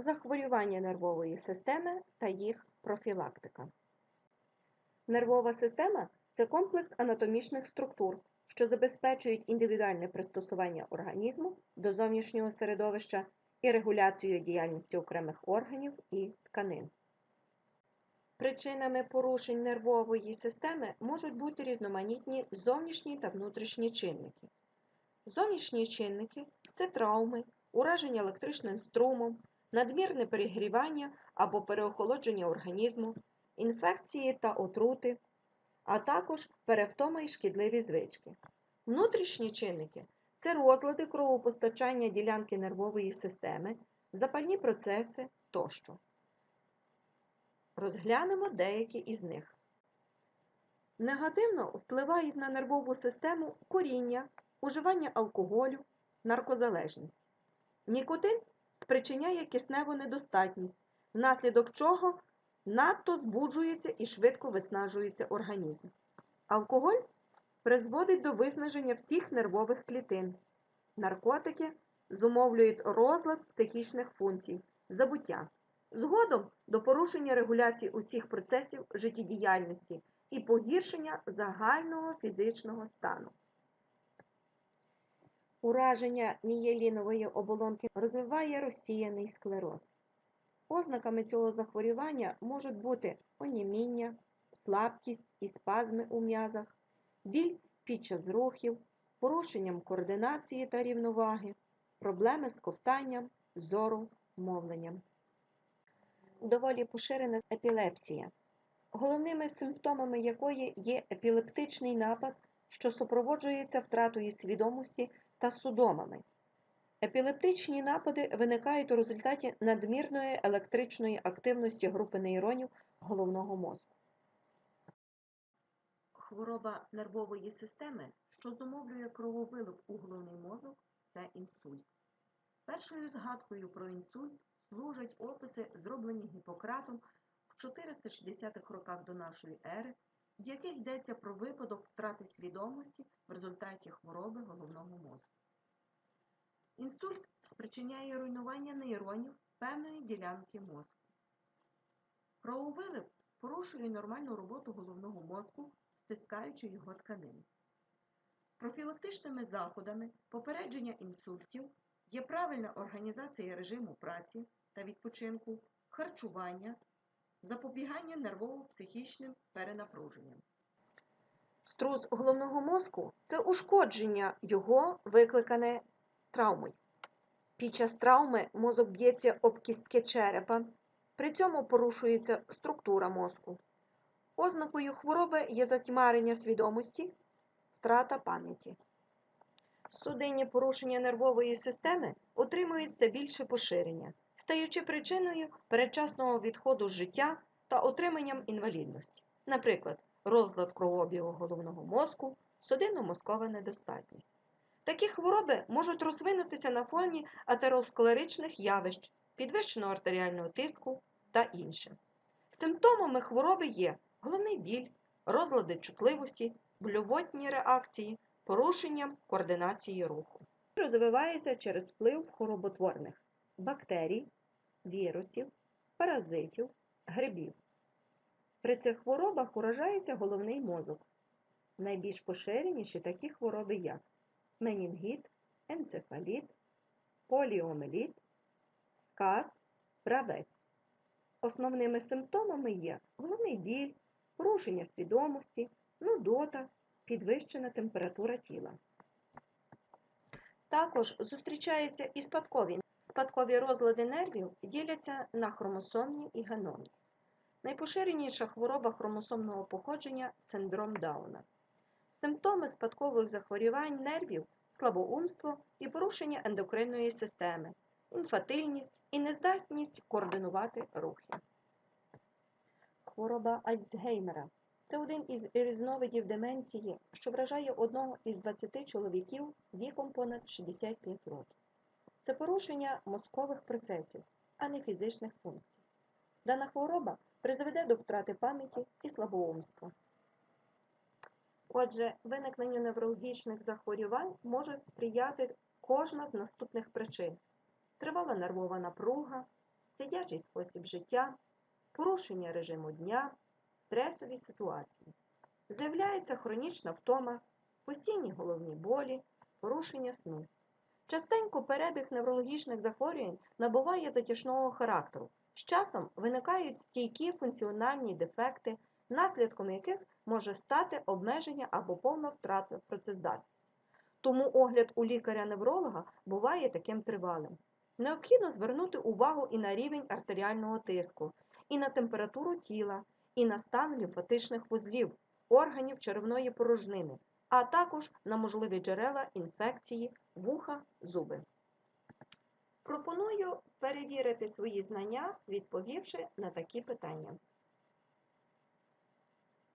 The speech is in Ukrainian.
Захворювання нервової системи та їх профілактика. Нервова система це комплекс анатомічних структур, що забезпечують індивідуальне пристосування організму до зовнішнього середовища і регуляцію діяльності окремих органів і тканин. Причинами порушень нервової системи можуть бути різноманітні зовнішні та внутрішні чинники. Зовнішні чинники це травми, ураження електричним струмом, надмірне перегрівання або переохолодження організму, інфекції та отрути, а також перевтома і шкідливі звички. Внутрішні чинники це розлади кровопостачання ділянки нервової системи, запальні процеси тощо. Розглянемо деякі із них. Негативно впливають на нервову систему коріння, уживання алкоголю, наркозалежність. Нікотин спричиняє кисневу недостатність, внаслідок чого надто збуджується і швидко виснажується організм. Алкоголь призводить до виснаження всіх нервових клітин. Наркотики зумовлюють розлад психічних функцій, забуття. Згодом до порушення регуляції усіх процесів життєдіяльності і погіршення загального фізичного стану. Ураження мієлінової оболонки розвиває розсіяний склероз. Ознаками цього захворювання можуть бути оніміння, слабкість і спазми у м'язах, біль під час рухів, порушенням координації та рівноваги, проблеми з ковтанням, зору, мовленням. Доволі поширена епілепсія, головними симптомами якої є епілептичний напад, що супроводжується втратою свідомості та судомами. Епілептичні напади виникають у результаті надмірної електричної активності групи нейронів головного мозку. Хвороба нервової системи, що зумовлює крововилив у головний мозок, це інсульт. Першою згадкою про інсульт служать описи, зроблені Гіппократом в 460-х роках до нашої ери, в яких йдеться про випадок втрати свідомості в результаті хвороби головного мозку. Інсульт спричиняє руйнування нейронів певної ділянки мозку. Крововилив порушує нормальну роботу головного мозку, стискаючи його тканини. Профілактичними заходами попередження інсультів є правильна організація режиму праці та відпочинку, харчування, запобігання нервово-психічним перенапруженням. Струс головного мозку це ушкодження його, викликане травмою. Під час травми мозок б'ється об кістки черепа, при цьому порушується структура мозку. Ознакою хвороби є затьмарення свідомості, втрата пам'яті. Судинні порушення нервової системи отримують все більше поширення, стаючи причиною передчасного відходу життя та отриманням інвалідності, наприклад, розлад кровообігу головного мозку, судинно-мозкова недостатність. Такі хвороби можуть розвинутися на фоні атеросклеричних явищ, підвищеного артеріального тиску та інше. Симптомами хвороби є головний біль, розлади чутливості, блювотні реакції, порушення координації руху. Розвивається через вплив хвороботворних бактерій, вірусів, паразитів, грибів. При цих хворобах уражається головний мозок. Найбільш поширеніші такі хвороби як менінгіт, енцефаліт, поліомеліт, сказ, правець. Основними симптомами є головний біль, порушення свідомості, нудота, підвищена температура тіла. Також зустрічаються і спадкові. Спадкові розлади нервів діляться на хромосомні і геномні. Найпоширеніша хвороба хромосомного походження синдром Дауна. Симптоми спадкових захворювань нервів, слабоумство і порушення ендокринної системи, інфатильність і нездатність координувати рухи. Хвороба Альцгеймера це один із різновидів деменції, що вражає одного із 20 чоловіків віком понад 65 років. Це порушення мозкових процесів, а не фізичних функцій. Дана хвороба призведе до втрати пам'яті і слабоумства. Отже, виникненню неврологічних захворювань може сприяти кожна з наступних причин: тривала нервова напруга, сидячий спосіб життя, порушення режиму дня, стресові ситуації. З'являється хронічна втома, постійні головні болі, порушення сну. Частенько перебіг неврологічних захворювань набуває затяжного характеру. З часом виникають стійкі функціональні дефекти, наслідком яких може стати обмеження або повна втрата працездатності. Тому огляд у лікаря-невролога буває таким тривалим. Необхідно звернути увагу і на рівень артеріального тиску, і на температуру тіла, і на стан лімфатичних вузлів, органів черевної порожнини, а також на можливі джерела інфекції, вуха, зуби. Пропоную перевірити свої знання, відповівши на такі питання.